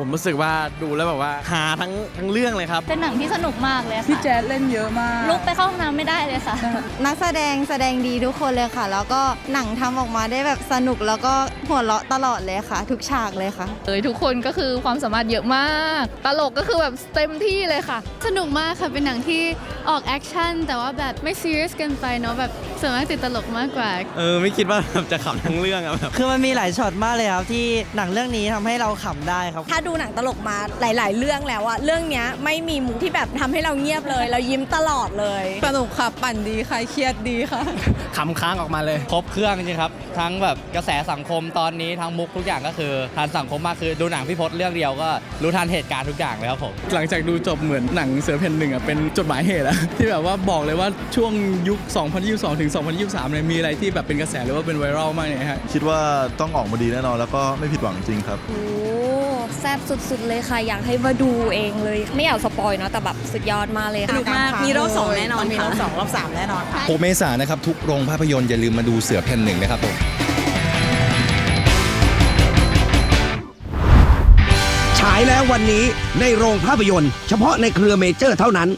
ผมรู้สึกว่าดูแล้วแบบว่าหาทั้งทั้งเรื่องเลยครับ เป็นหนังที่สนุกมากเลยพี่ค่ะแจ๊ดเล่นเยอะมาก ลุกไปเข้าห้องน้ำไม่ได้เลยค่ะ นักแสดงแสดงดีทุกคนเลยค่ะ แล้วก็หนังทำออกมาได้แบบสนุกแล้วก็หัวเราะตลอดเลยค่ะ ทุกฉากเลยค่ะ เลยทุกคนก็คือความสามารถเยอะมาก ตลกก็คือแบบเต็มที่เลยค่ะ สนุกมากค่ะ เป็นหนังที่ออกแอคชั่นแต่ว่าแบบไม่ซีเรียสเกินไปเนาะแบบส่วนมากติดตลกมากกว่า เออไม่คิดว่าแบบจะขำทั้งเรื่องอะแบบ คือมันมีหลายช็อตมากเลยครับ ที่หนังเรื่องนี้ทำให้เราขำได้ครับ ถ้าดูหนังตลกมาหลาย ๆ เรื่องแล้วอะเรื่องเนี้ยไม่มีมุกที่แบบทำให้เราเงียบเลย เรายิ้มตลอดเลย สนุกค่ะปั่นดีค่ะเครียดดีค่ะ ขำค้างออกมาเลย ครบเครื่องจริงๆครับ ทั้งแบบกระแสสังคมตอนนี้ทั้งมุกทุกอย่างก็คือทันสังคมมากคือดูหนังพี่พศเรื่องเดียวก็รู้ทันเหตุการณ์ทุกอย่างเลยครับผม หลังจากดูจบเหมือนหนังเสือเพ่นหนึ่งอะเป็นจดหมายเหตุอะ ที่แบบว่าบอกเลยว่าช่วงยุค 2022 ถึง 2023เนี่ยมีอะไรที่แบบเป็นกระแสหรือว่าเป็นไวรัลมากเนี่ยฮะ คิดว่าต้องออกมาดีแน่นอนแล้วก็ไม่ผิดหวังจริงครับ โอ้ แซ่บสุดๆเลยค่ะ อยากให้มาดูเองเลย ไม่อยากสปอยเนาะแต่แบบสุดยอดมากเลยสนุกมากมีรอบสองแน่นอนมีรอบสองรอบสามแน่นอน6เมษายนนะครับ ทุกโรงภาพยนตร์อย่าลืมมาดูเสือเพ่นหนึ่งนะครับผมฉายแล้ววันนี้ในโรงภาพยนตร์ เฉพาะในเครือเมเจอร์เท่านั้น